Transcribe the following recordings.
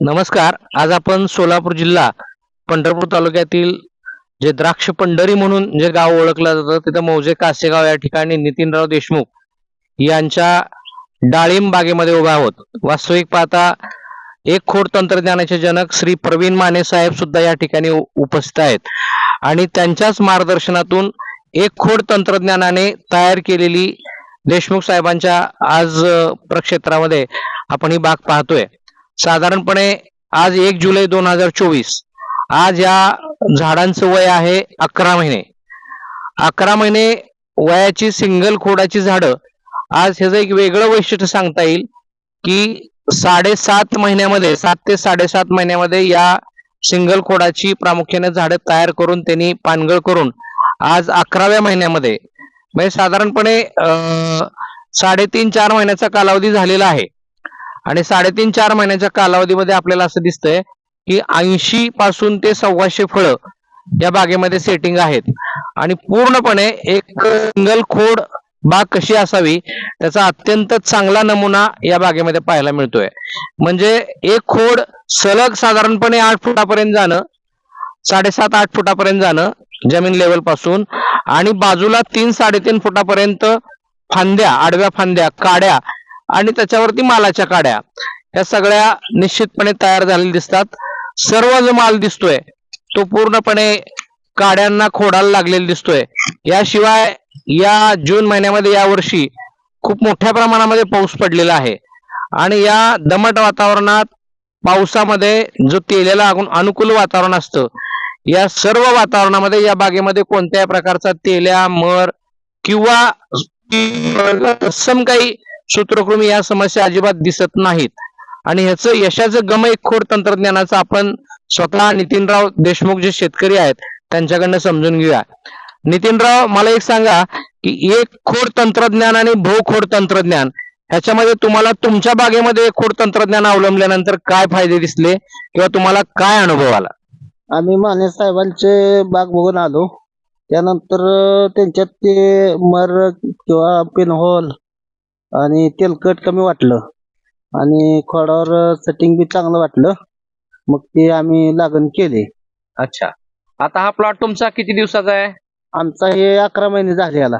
नमस्कार. आज आपण सोलापूर जिल्हा पंढरपूर तालुक्यातील जे द्राक्ष पंढरी म्हणून जे गाव ओळखलं जातं तिथं मौजे कासेगाव या ठिकाणी नितीनराव देशमुख यांच्या डाळिंब बागेमध्ये उभा आहोत. वास्तविक पाहता एक खोड तंत्रज्ञानाचे जनक श्री प्रवीण माने साहेब सुद्धा या ठिकाणी उपस्थित आहेत. आणि त्यांच्याच मार्गदर्शनातून एक खोड तंत्रज्ञानाने तयार केलेली देशमुख साहेबांच्या आज प्रक्षेत्रामध्ये आपण ही बाग पाहतोय. साधारणपणे आज एक जुलै दोन हजार चोवीस. आज या झाडांचं वय आहे अकरा महिने. अकरा महिने वयाची सिंगल खोडाची झाडं आज ह्याचं एक वेगळं वैशिष्ट्य सांगता येईल की साडेसात महिन्यामध्ये सात ते साडेसात महिन्यामध्ये या सिंगल खोडाची प्रामुख्याने झाडं तयार करून त्यांनी पानगळ करून आज अकराव्या महिन्यामध्ये म्हणजे साधारणपणे साडेतीन चार महिन्याचा कालावधी झालेला आहे. आणि साडेतीन चार महिन्याच्या कालावधीमध्ये आपल्याला असं दिसतंय की ऐंशी पासून ते सव्वाशे फळं या बागेमध्ये सेटिंग आहेत. आणि पूर्णपणे एक सिंगल खोड बाग कशी असावी त्याचा अत्यंत चांगला नमुना या बागेमध्ये पाहायला मिळतोय. म्हणजे एक खोड सलग साधारणपणे आठ फुटापर्यंत जाणं साडेसात आठ फुटापर्यंत जाणं जमीन लेवलपासून आणि बाजूला तीन साडेतीन फुटापर्यंत फांद्या आडव्या फांद्या काड्या आणि त्याच्यावरती मालाच्या काड्या. या सगळ्या निश्चितपणे तयार झालेल्या दिसतात. सर्व जो माल दिसतोय तो पूर्णपणे काड्यांना खोडाला लागलेला दिसतोय. याशिवाय या जून महिन्यामध्ये या वर्षी खूप मोठ्या प्रमाणामध्ये पाऊस पडलेला आहे. आणि या दमट वातावरणात पावसामध्ये जो तेलेला अनुकूल वातावरण असतं या सर्व वातावरणामध्ये या बागेमध्ये कोणत्याही प्रकारचा तेल्या मर किंवा तत्सम काही सूत्रकृमी या समस्या अजिबात दिसत नाहीत. आणि ह्याचं यशाचं गम एक खोड तंत्रज्ञानाचं आपण स्वतः नितीनराव देशमुख जे शेतकरी आहेत त्यांच्याकडनं समजून घेऊया. नितीनराव मला एक सांगा की एक खोड तंत्रज्ञान आणि भूखोड तंत्रज्ञान ह्याच्यामध्ये तुम्हाला तुमच्या बागेमध्ये खोड तंत्रज्ञान अवलंबल्यानंतर काय फायदे दिसले किंवा तुम्हाला काय अनुभव आला? आम्ही माने साहेबांचे बाग बघून आलो. त्यानंतर त्यांच्यात ते मर किंवा पिनहोल आणि तेलकट कमी वाटलं. आणि खोडावर सेटिंग बी चांगलं वाटलं. मग ते आम्ही लागण केले. अच्छा. आता हा प्लॉट तुमचा किती दिवसाचा आहे? आमचा हे अकरा महिने झाले याला.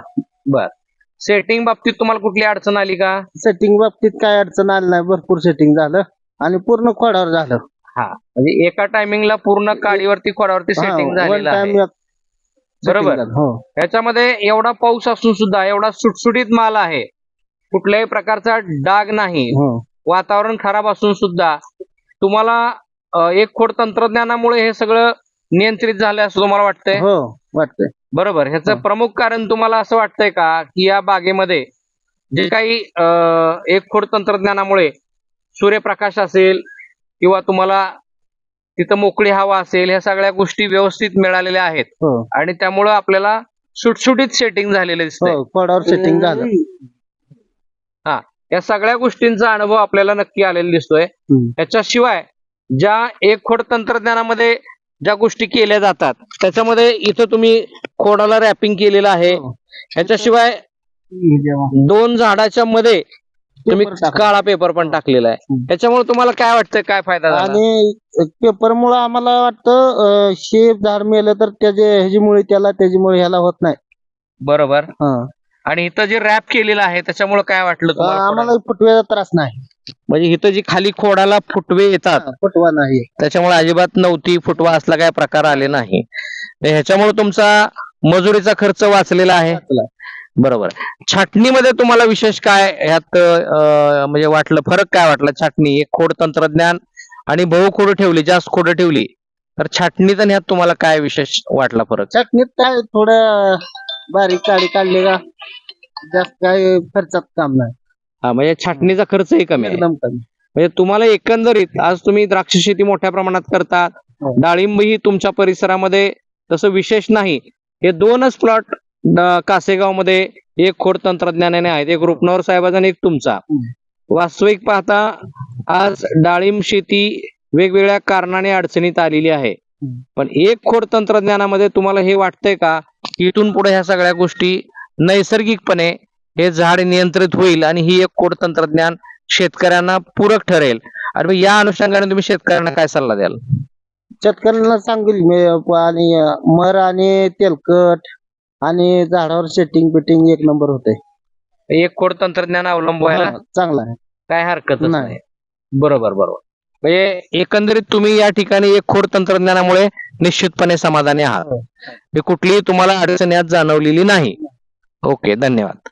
सेटिंग बाबतीत तुम्हाला कुठली अडचण आली का? सेटिंग बाबतीत काय अडचण आली नाही. भरपूर सेटिंग झालं. आणि पूर्ण खोडावर झालं. हा. म्हणजे एका टायमिंगला पूर्ण काडीवरती खोडावरती सेटिंग झालेलं आहे. बरोबर. झालं. हो. याच्यामध्ये एवढा पाऊस असून सुद्धा एवढा सुटसुटीत माल आहे. कुठल्याही प्रकारचा डाग नाही. हो. वातावरण खराब असून सुद्धा तुम्हाला एक खोड तंत्रज्ञानामुळे हे सगळं नियंत्रित झालं असं तुम्हाला वाटतंय? हो वाटतंय. बरोबर. ह्याचं हो. प्रमुख कारण तुम्हाला असं वाटतंय का की या बागेमध्ये जे काही एक खोड तंत्रज्ञानामुळे सूर्यप्रकाश असेल किंवा तुम्हाला तिथं मोकळी हवा असेल ह्या सगळ्या गोष्टी व्यवस्थित मिळालेल्या आहेत. हो. आणि त्यामुळं आपल्याला सुटसुटीत सेटिंग झालेलं हो खोडावर सेटिंग झालं. या सगळ्या गोष्टींचा अनुभव आपल्याला नक्की आलेला दिसतोय. याच्याशिवाय ज्या एक खोड तंत्रज्ञानामध्ये ज्या गोष्टी केल्या जातात त्याच्यामध्ये इथं तुम्ही खोडाला रॅपिंग केलेलं आहे हो. ह्याच्याशिवाय दोन झाडाच्या मध्ये तुम्ही. काळा पेपर पण टाकलेला आहे. त्याच्यामुळे तुम्हाला काय वाटतंय काय फायदा आणि पेपर मुळे आम्हाला वाटतं शेप झाड मेलं तर त्याचे ह्याच्यामुळे त्याला त्याच्यामुळे ह्याला होत नाही बरोबर हं. आणि इथं जे रॅप केलेलं आहे त्याच्यामुळे काय वाटलं तुम्हाला? आम्हाला फुटव्याचा त्रास नाही? म्हणजे इथं जी खाली खोडाला फुटवे येतात फुटवा नाही. त्याच्यामुळे अजिबात नव्हती फुटवा असला काय प्रकार आले नाही. ह्याच्यामुळे तुमचा मजुरीचा खर्च वाचलेला आहे? बरोबर. छाटणीमध्ये तुम्हाला विशेष काय ह्यात म्हणजे वाटलं? फरक काय वाटला? छाटणी एक खोड तंत्रज्ञान आणि बहु खोड ठेवली जास्त खोड ठेवली. तर छाटणीत आणि ह्यात तुम्हाला काय विशेष वाटला फरक? चटणीत काय थोडं बारीक काळी काढले का? जास्त काय खर्चात काम नाही. हा म्हणजे छाटणीचा खर्चही कमी आहे. एकदम कमी. म्हणजे तुम्हाला एकंदरीत आज तुम्ही द्राक्ष शेती मोठ्या प्रमाणात करतात हो. डाळिंब ही तुमच्या परिसरामध्ये तसं विशेष नाही. हे दोनच प्लॉट कासेगावमध्ये एक खोड तंत्रज्ञानाने आहेत. एक रुपनवर साहेबाचा आणि एक तुमचा. वास्तविक पाहता आज डाळिंब शेती वेगवेगळ्या कारणाने अडचणीत आलेली आहे. पण एक खोड तंत्रज्ञानामध्ये तुम्हाला हे वाटतंय का की इथून पुढे ह्या सगळ्या गोष्टी नैसर्गिकपणे हे झाड नियंत्रित होईल आणि ही एक खोड तंत्रज्ञान शेतकऱ्यांना पूरक ठरेल. आणि या अनुषंगाने तुम्ही शेतकऱ्यांना काय सल्ला द्याल? शेतकऱ्यांना सांगेल मी आणि मर आणि तेलकट आणि झाडावर सेटिंग बिटिंग एक नंबर होते. एक खोड तंत्रज्ञान अवलंबवायला चांगला आहे. काय हरकत नाही. बरोबर बरोबर. म्हणजे एकंदरीत तुम्ही या ठिकाणी एक खोड तंत्रज्ञानामुळे निश्चितपणे समाधानी आहात. हो. हे कुठलीही तुम्हाला अडचण यात जाणवलेली नाही. ओके धन्यवाद.